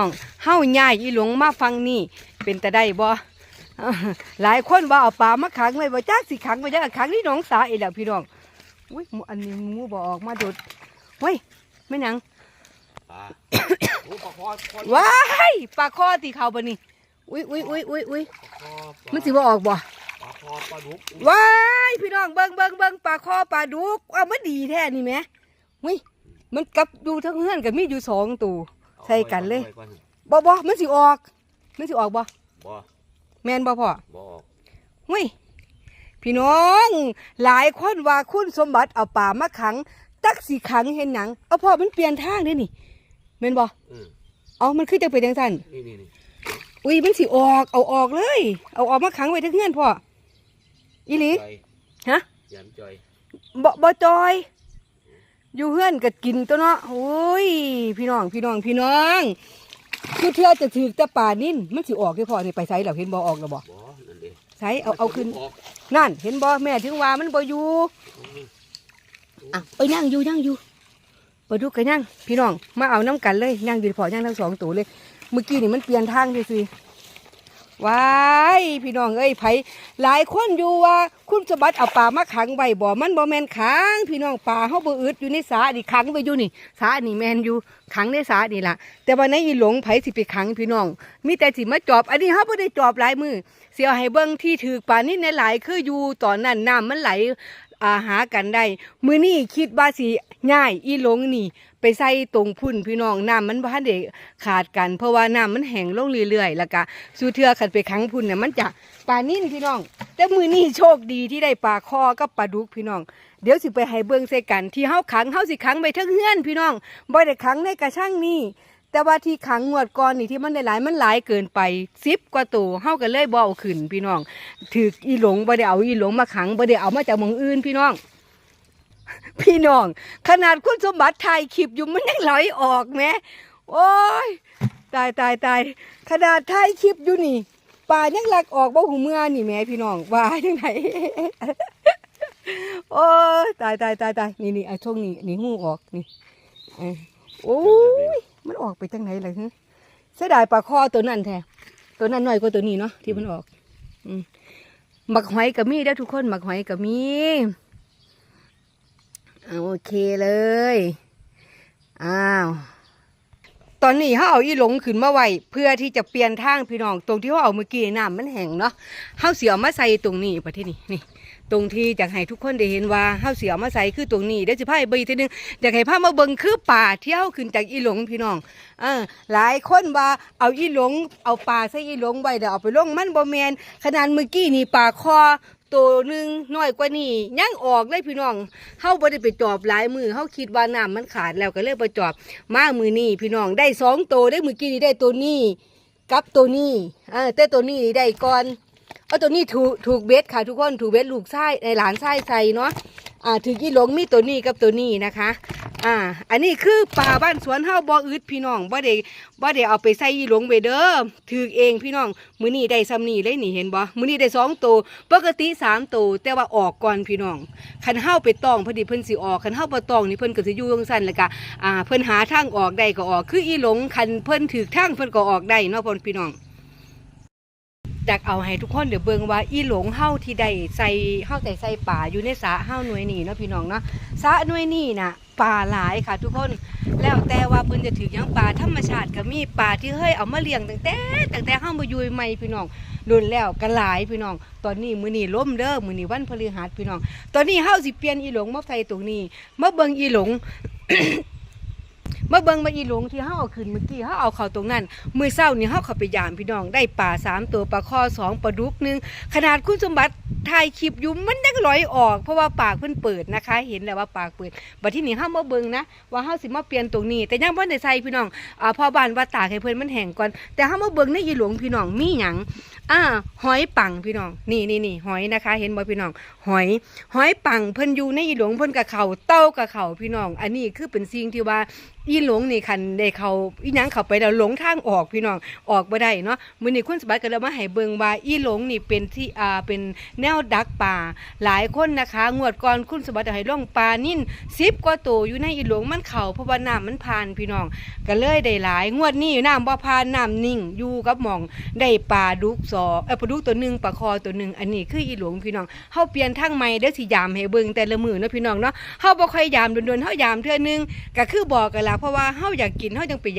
น้องเฮาย่ายอีหลวงมาฟังนี่ เป็นตาได้บ่หลายคนว่าเอาปลามาขังไว้บ่จักสิขังไว้จักขังนี่หน้องสาอีกแล้วพี่น้องอุ้ยหมู่อันนี้หมูบ่ออกมาโดดเฮ้ยแม่นหยังปลาโอ้ปลาคอคอว้ายปลาคอตีเขาบ่นี่อุ้ยอุ้ยอุ้ยอุ้ยอุ้ยปลาคอมันสิบ่ออกบ่ปลาคอปลาดุกว้ายพี่น้องเบิ่งเบิ่งเบิ่งปลาคอปลาดุกเอามันดีแท้นี่แหมอุ้ยมันกับอยู่ทั้งเฮือนก็มีอยู่สองตัวใส่กันเลยอาไว้อนบ่บ่มันสิออก มันสิออกบ่บ่แม่นบ่พ่อบ่ออกเฮ้ยพี่น้อง หลายคนว่าคุณสมบัติเอาป่ามาขัง ตักสีขังเห็นหนัง เอาพ่อมันเปลี่ยนทางเด้นี่แม่นบ่อืมเอามันคือจะเป็นจังซั่นนี่นี่นี่อุ้ยมันสิออก เอาออกเลย เอาออกมาขังไว้ทั้งเฮือนพ่ออีหลีจอยฮะยันจอยบ่บ่จอย อยู่เฮือนก็กินตัวเนาะโอ้ย พี่น้องพี่น้องพี่น้องคือเทื่อจะถือแต่ป่านิ่นมันสิออกที่พ่อนี่ไปไสแล้วเห็นบ่ออกแล้วบ่บ่นั่นเองไสเอาเอาขึ้นออกนั่น เห็นบ่แม่ถึงว่ามันบ่อยู่อืมอะไปนั่งอยู่นั่งอยู่ไปดูกันนั่งพี่น้องมาเอาน้ำกันเลยนั่งอยู่พอย่างทั้งสองตัวเลย เมื่อกี้นี่มันเปลี่ยนทางเลยสิ ว้ายพี่น้องเอ้ยไผหลายคนอยู่ว่า คุณสมบัติเอาปลามาขังไว้บ่มันบ่แมนขังพี่น้องปลาเฮาบ่อึดอยู่ในสาดีขังไว้อยู่นี่สานี่แมนอยู่ขังในสานี่ล่ะ แต่ว่าในอีหลงไผสิไปขังพี่น้อง มีแต่สิมาจอบ อันนี้เฮาบ่ได้จอบหลายมือเสียให้เบิ่งที่ถือปลานี่ในหลายคืออยู่ตอนนั้นน้ำมันไหล อาหากันได้ มือนี่คิดว่าสิง่ายอีหลงนี่ ไปใส่ตรงพุ่นพี่น้องน้ำมันพันได้ขาดกัน เพราะว่าน้ำมันแห้งลงเรื่อยๆแล้วก็สู่เทือขันไปขังพุ่นเนี่ยมันจะปลานิ่นพี่น้อง แต่มือนี่โชคดีที่ได้ปลาคอกับปลาดุกพี่น้องเดี๋ยวสิไปให้เบิ่งใส่กันที่เฮาขังเฮาสิขังไปทั้งเฮือนพี่น้องบ่ได้ขังในกระช่างนี่ แต่ว่าที่ขังงวดก่อนนี่ที่มันได้หลายมันหลายเกินไป10กว่าตัวเฮาก็เลยบ่เอาขึ้นพี่น้องถืออีหลงบ่ได้เอาอีหลงมาขังบ่ได้เอามาจากหมองอื่นพี่น้อง พี่น้อง ขนาดคุณสมบัติถ่ายคลิปอยู่มันยังไหลออกแหมโอ้ยตายตายตายขนาดถ่ายคลิปอยู่นี่ป่ายังหลักออกบ่หูเมื่อนี่แหม่พี่น้องว่าจังไงโอ้ยตายตายตายตายนี่นี่ไอ้ช่วงนี้นี่หูออกนี่โอ้ย มันออกไปจังไหนเลยฮะเสียดายปลาคอตัวนั้นแท้ตัวนั้นน้อยกว่าตัวนี้เนาะที่มันออก อืมหมักหอยกับมีได้ทุกคนหมักหอยกับมีโอเคเลย อ้าว ตอนนี้เขาเอาอีหลงขึ้นมาไว้เพื่อที่จะเปลี่ยนทางพี่น้องตรงที่เขาเอาเมื่อกี้น้ำมันแห้งเนาะเขาเสียมาใส่ตรงนี้ประเทศนี้นี่ ตรงที่อยากให้ทุกคนได้เห็นว่าเฮาเสียมาใส่คือตรงนี้เดี๋ยวสิพาไปอีกทีหนึงอยากให้พามาเบิ่งคือป่าเที่เฮาขึ้นจากอีหลงพี่น้องเออหลายคนว่าเอาอีหลงเอาป่าใส่อีหลงไว้เดี๋ยวเอาไปลงมันบ่แมนขนาดเมื่อกี้นี่ป่าคอตัวหนึ่งน้อยกว่านี้ยังออกเลยพี่น้องเฮาบ่ได้ไปจอบหลายมือเฮาคิดว่าน้ำมันขาดแล้วก็เลยไปจอบมามือนี้พี่น้องได้สองตัวได้มือกี้นี่ได้ตัวนี้กับตัวนี้เออแต่ตัวนี้ได้ก่อน เอาตัวนี้ถูกถูกเบ็ดค่ะทุกคนถูกเบ็ดลูกไส้ในหลานไส้ใส่เนาะอ่าถือกี่หลงมีตัวนี้กับตัวนี้นะคะ อ่า อันนี้คือป่าบ้านสวนเฮาบ่ออึดพี่น้องบ่ได้บ่ได้เอาไปใส่อีหลงไปเด้อถือเองพี่น้องมื้อนี้ได้ซ้ำนี้เลยนี่เห็นบ่มื้อนี้ได้สองตัวปกติสามตัวแต่ว่าออกก่อนพี่น้องคันเฮาไปตองพอดีเพิ่นสิออกคันเฮาบ่ตองนี่เพิ่นก็สิอยู่จังซั่นแล้วก็อ่าเพิ่นหาทางออกได้ก็ออก คืออีหลงคันเพิ่นถือทางเพิ่นก็ออกได้เนาะพ่อพี่น้อง อยากเอาให้ทุกคนเดี๋ยวเบิงว่าอีหลงเฮาที่ได้ใส่เฮาแต่ใส่ป่าอยู่ในสระเฮาหน่วยนี่เนาะพี่น้องเนาะสระหน่วยนี่น่ะป่าหลายค่ะ ทุกคนแล้วแต่ว่าเพิ่นจะถือยังป่าธรรมชาติก็มีป่าที่เฮ้ยเอามาเลี้ยงตั้งแต่ตั้งแต่เฮามาอยู่ใหม่พี่น้องโดนแล้วก็หลายพี่น้อง ตอนนี้มื้อนี้ล่มเด้อมื้อนี้วันพฤหัสพี่น้อง ตอนนี้เฮาสิเปลี่ยนอีหลงมาใส่ตรงนี้มาเบิ่งอีหลง มาเบิงมาอีหลงที่เฮาเอาขึ้นเมื่อกี้เฮาเอาเข้าตรงนั้น มือเศร้านี่เฮาเข้าไปยามพี่น้องได้ปลาสามตัวปลาคอสองปลาดุกหนึ่งขนาดคุณสมบัติถ่ายคลิปอยู่มันยังลอยออก เพราะว่าปากเพิ่นเปิดนะคะ เห็นแล้วว่าปากเปิดบัดที่นี่เฮามาเบิ่งนะว่าเฮาสิมาเปลี่ยนตรงนี้ แต่ยังบ่ได้ใส่พี่น้องอ่าพอบ้านว่าตากให้เพิ่นมันแห้งก่อนแต่เฮามาเบิ่งในอีหลวงพี่น้องมีหยังอ่าหอยปังพี่น้องนี่นี่นี่หอยนะคะ เห็นบ่พี่น้องหอย หอยปังเพิ่นอยู่ในอีหลวงเพิ่นกับเขาเต้ากับเขาพี่น้อง อันนี้คือเป็นสิ่งที่ว่าอีหลงนี่คันได้เขาอีหยังเขาไปแล้วหลงทางออกพี่น้องออกบ่ได้เนาะมื้อนี้คุณสบัติก็เลยมาให้เบิ่งว่าอีหลงนี่เป็นที่อ่าเป็นแนวดักป่า หลายคนนะคะ งวดก่อนคุณสมบัติให้ลงปลานิ่น10กว่าตัวอยู่ในอีหลงมันเข้าเพราะว่าน้ำมันผ่านพี่น้อง ก็เลยได้หลาย งวดนี้น้ำบ่ผ่านน้ำนิ่งอยู่กับหม่องได้ปลาดุกสอเออปลาดุกตัวหนึ่งปลาคอตัวหนึ่งอันนี้คืออีหลงพี่น้องเฮาเปลี่ยนทางใหม่เด้อสิยามให้เบิ่งแต่ละมือเนาะพี่น้องเนาะเฮาบ่ค่อยยามโดนๆเฮายามเทื่อนึงก็คือบอกกันละเพราะว่าเฮาอยากกินเฮาจังไป